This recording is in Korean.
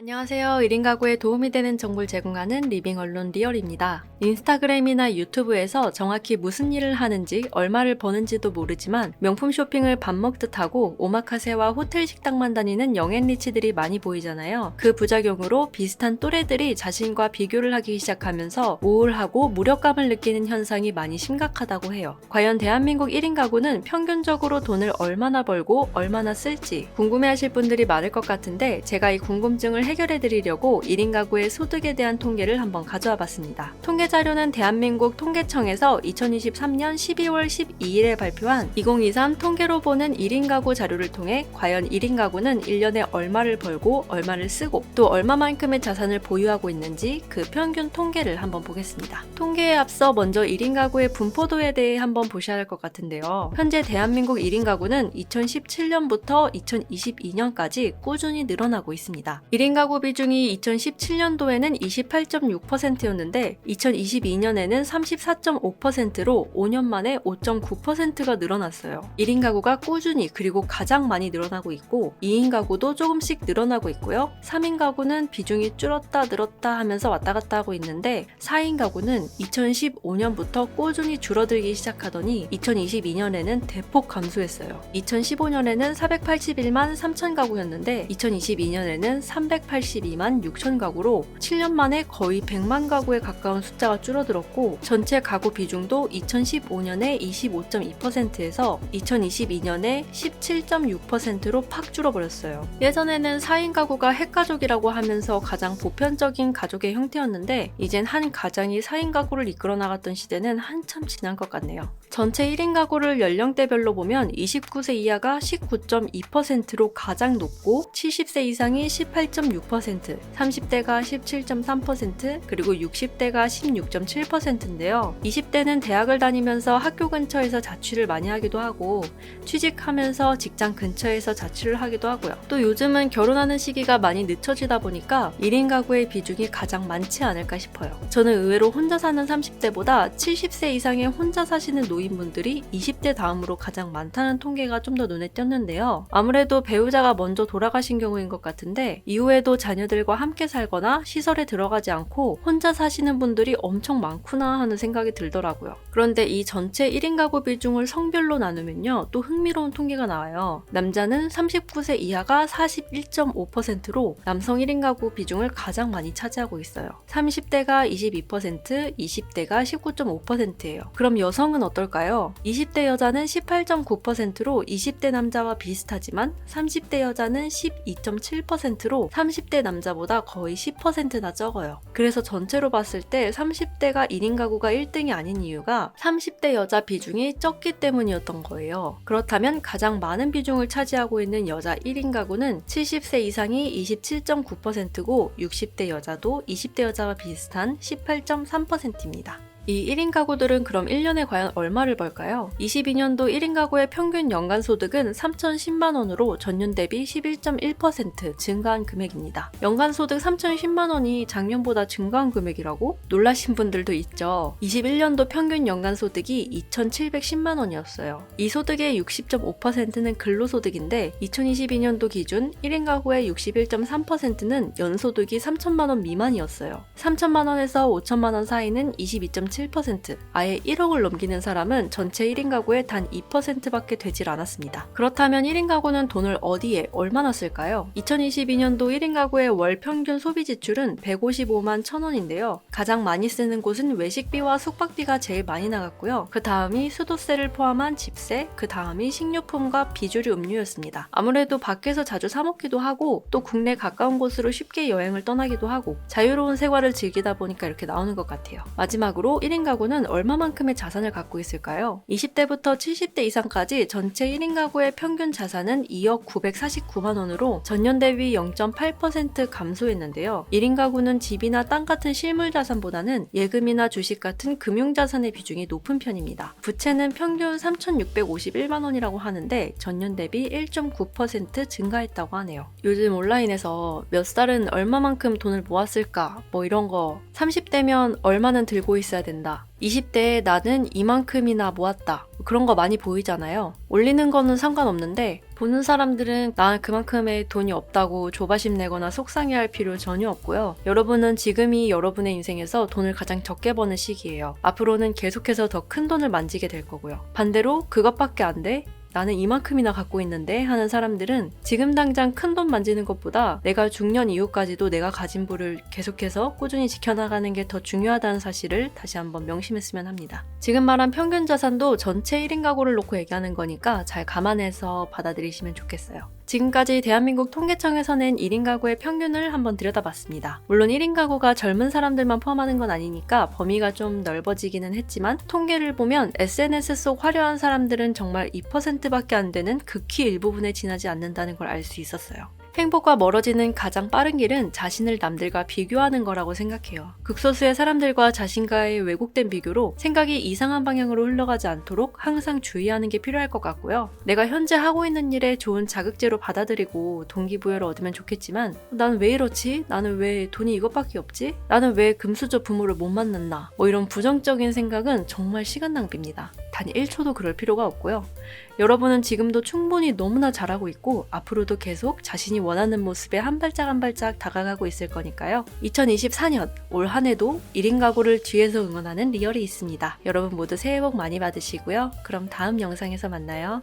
안녕하세요. 1인 가구에 도움이 되는 정보를 제공하는 리빙 언론 리얼입니다. 인스타그램이나 유튜브에서 정확히 무슨 일을 하는지 얼마를 버는지도 모르지만 명품 쇼핑을 밥 먹듯 하고 오마카세와 호텔 식당만 다니는 영앤 리치들이 많이 보이잖아요. 그 부작용으로 비슷한 또래들이 자신과 비교를 하기 시작하면서 우울하고 무력감을 느끼는 현상이 많이 심각하다고 해요. 과연 대한민국 1인 가구는 평균적으로 돈을 얼마나 벌고 얼마나 쓸지 궁금해하실 분들이 많을 것 같은데 제가 이 궁금증을 해결해 드리려고 1인 가구의 소득에 대한 통계를 한번 가져와 봤습니다. 통계 자료는 대한민국 통계청에서 2023년 12월 12일에 발표한 2023 통계로 보는 1인 가구 자료를 통해 과연 1인 가구는 1년에 얼마를 벌고 얼마를 쓰고 또 얼마만큼의 자산을 보유하고 있는지 그 평균 통계를 한번 보겠습니다. 통계에 앞서 먼저 1인 가구의 분포도에 대해 한번 보셔야 할 것 같은데요. 현재 대한민국 1인 가구는 2017년부터 2022년까지 꾸준히 늘어나고 있습니다. 1인 가구 비중이 2017년도에는 28.6%였는데 2022년에는 34.5%로 5년 만에 5.9%가 늘어났어요. 1인 가구가 꾸준히 그리고 가장 많이 늘어나고 있고 2인 가구도 조금씩 늘어나고 있고요. 3인 가구는 비중이 줄었다 늘었다 하면서 왔다 갔다 하고 있는데 4인 가구는 2015년부터 꾸준히 줄어들기 시작하더니 2022년에는 대폭 감소했어요. 2015년에는 481만 3천 가구였는데 2022년에는 382만 6천 가구로 7년 만에 거의 100만 가구에 가까운 숫자가 줄어들었고 전체 가구 비중도 2015년에 25.2%에서 2022년에 17.6%로 팍 줄어버렸어요. 예전에는 4인 가구가 핵가족이라고 하면서 가장 보편적인 가족의 형태였는데 이젠 한 가장이 4인 가구를 이끌어 나갔던 시대는 한참 지난 것 같네요. 전체 1인 가구를 연령대별로 보면 29세 이하가 19.2%로 가장 높고 70세 이상이 18.6%, 30대가 17.3%, 그리고 60대가 16.7%인데요. 20대는 대학을 다니면서 학교 근처에서 자취를 많이 하기도 하고 취직하면서 직장 근처에서 자취를 하기도 하고요. 또 요즘은 결혼하는 시기가 많이 늦춰지다 보니까 1인 가구의 비중이 가장 많지 않을까 싶어요. 저는 의외로 혼자 사는 30대보다 70세 이상의 혼자 사시는 노인분들이 20대 다음으로 가장 많다는 통계가 좀 더 눈에 띄었는데요. 아무래도 배우자가 먼저 돌아가신 경우인 것 같은데 이후에 도 자녀들과 함께 살거나 시설에 들어가지 않고 혼자 사시는 분들이 엄청 많구나 하는 생각이 들더라고요. 그런데 이 전체 1인 가구 비중을 성별로 나누면요. 또 흥미로운 통계가 나와요. 남자는 39세 이하가 41.5%로 남성 1인 가구 비중을 가장 많이 차지하고 있어요. 30대가 22%, 20대가 19.5%예요. 그럼 여성은 어떨까요? 20대 여자는 18.9%로 20대 남자와 비슷하지만 30대 여자는 12.7%로 30대 남자보다 거의 10%나 적어요. 그래서 전체로 봤을 때 30대가 1인 가구가 1등이 아닌 이유가 30대 여자 비중이 적기 때문이었던 거예요. 그렇다면 가장 많은 비중을 차지하고 있는 여자 1인 가구는 70세 이상이 27.9%고 60대 여자도 20대 여자와 비슷한 18.3%입니다. 이 1인 가구들은 그럼 1년에 과연 얼마를 벌까요? 22년도 1인 가구의 평균 연간 소득은 3,010만 원으로 전년 대비 11.1% 증가한 금액입니다. 연간 소득 3,010만 원이 작년보다 증가한 금액이라고? 놀라신 분들도 있죠. 21년도 평균 연간 소득이 2,710만 원이었어요. 이 소득의 60.5%는 근로소득인데 2022년도 기준 1인 가구의 61.3%는 연소득이 3천만 원 미만이었어요. 3천만 원에서 5천만 원 사이는 22.7%, 아예 1억을 넘기는 사람은 전체 1인 가구의 단 2%밖에 되질 않았습니다. 그렇다면 1인 가구는 돈을 어디에 얼마나 쓸까요? 2022년도 1인 가구의 월 평균 소비 지출은 155만 1천원인데요. 가장 많이 쓰는 곳은 외식비와 숙박비가 제일 많이 나갔고요. 그 다음이 수도세를 포함한 집세, 그 다음이 식료품과 비주류 음료였습니다. 아무래도 밖에서 자주 사 먹기도 하고 또 국내 가까운 곳으로 쉽게 여행을 떠나기도 하고 자유로운 생활을 즐기다 보니까 이렇게 나오는 것 같아요. 마지막으로 1인 가구는 얼마만큼의 자산을 갖고 있을까요? 20대부터 70대 이상까지 전체 1인 가구의 평균 자산은 2억 949만 원으로 전년 대비 0.8% 감소했는데요. 1인 가구는 집이나 땅 같은 실물 자산보다는 예금이나 주식 같은 금융 자산의 비중이 높은 편입니다. 부채는 평균 3,651만 원이라고 하는데 전년 대비 1.9% 증가했다고 하네요. 요즘 온라인에서 몇 살은 얼마만큼 돈을 모았을까 뭐 이런 거 30대면 얼마는 들고 있어야 된다 된다. 20대에 나는 이만큼이나 모았다. 그런 거 많이 보이잖아요. 올리는 거는 상관없는데 보는 사람들은 나 그만큼의 돈이 없다고 조바심 내거나 속상해 할 필요 전혀 없고요. 여러분은 지금이 여러분의 인생에서 돈을 가장 적게 버는 시기예요. 앞으로는 계속해서 더 큰 돈을 만지게 될 거고요. 반대로 그것밖에 안 돼? 나는 이만큼이나 갖고 있는데 하는 사람들은 지금 당장 큰 돈 만지는 것보다 내가 중년 이후까지도 내가 가진 부를 계속해서 꾸준히 지켜나가는 게 더 중요하다는 사실을 다시 한번 명심했으면 합니다. 지금 말한 평균 자산도 전체 1인 가구를 놓고 얘기하는 거니까 잘 감안해서 받아들이시면 좋겠어요. 지금까지 대한민국 통계청에서 낸 1인 가구의 평균을 한번 들여다봤습니다. 물론 1인 가구가 젊은 사람들만 포함하는 건 아니니까 범위가 좀 넓어지기는 했지만 통계를 보면 SNS 속 화려한 사람들은 정말 2%밖에 안 되는 극히 일부분에 지나지 않는다는 걸 알 수 있었어요. 행복과 멀어지는 가장 빠른 길은 자신을 남들과 비교하는 거라고 생각해요. 극소수의 사람들과 자신과의 왜곡된 비교로 생각이 이상한 방향으로 흘러가지 않도록 항상 주의하는 게 필요할 것 같고요. 내가 현재 하고 있는 일에 좋은 자극제로 받아들이고 동기부여를 얻으면 좋겠지만 난왜 이렇지? 나는 왜 돈이 이것밖에 없지? 나는 왜 금수저 부모를 못 만났나? 뭐 이런 부정적인 생각은 정말 시간 낭비입니다. 단 1초도 그럴 필요가 없고요. 여러분은 지금도 충분히 너무나 잘하고 있고 앞으로도 계속 자신이 원하는 모습에 한 발짝 한 발짝 다가가고 있을 거니까요. 2024년 올 한 해도 1인 가구를 뒤에서 응원하는 리얼이 있습니다. 여러분 모두 새해 복 많이 받으시고요. 그럼 다음 영상에서 만나요.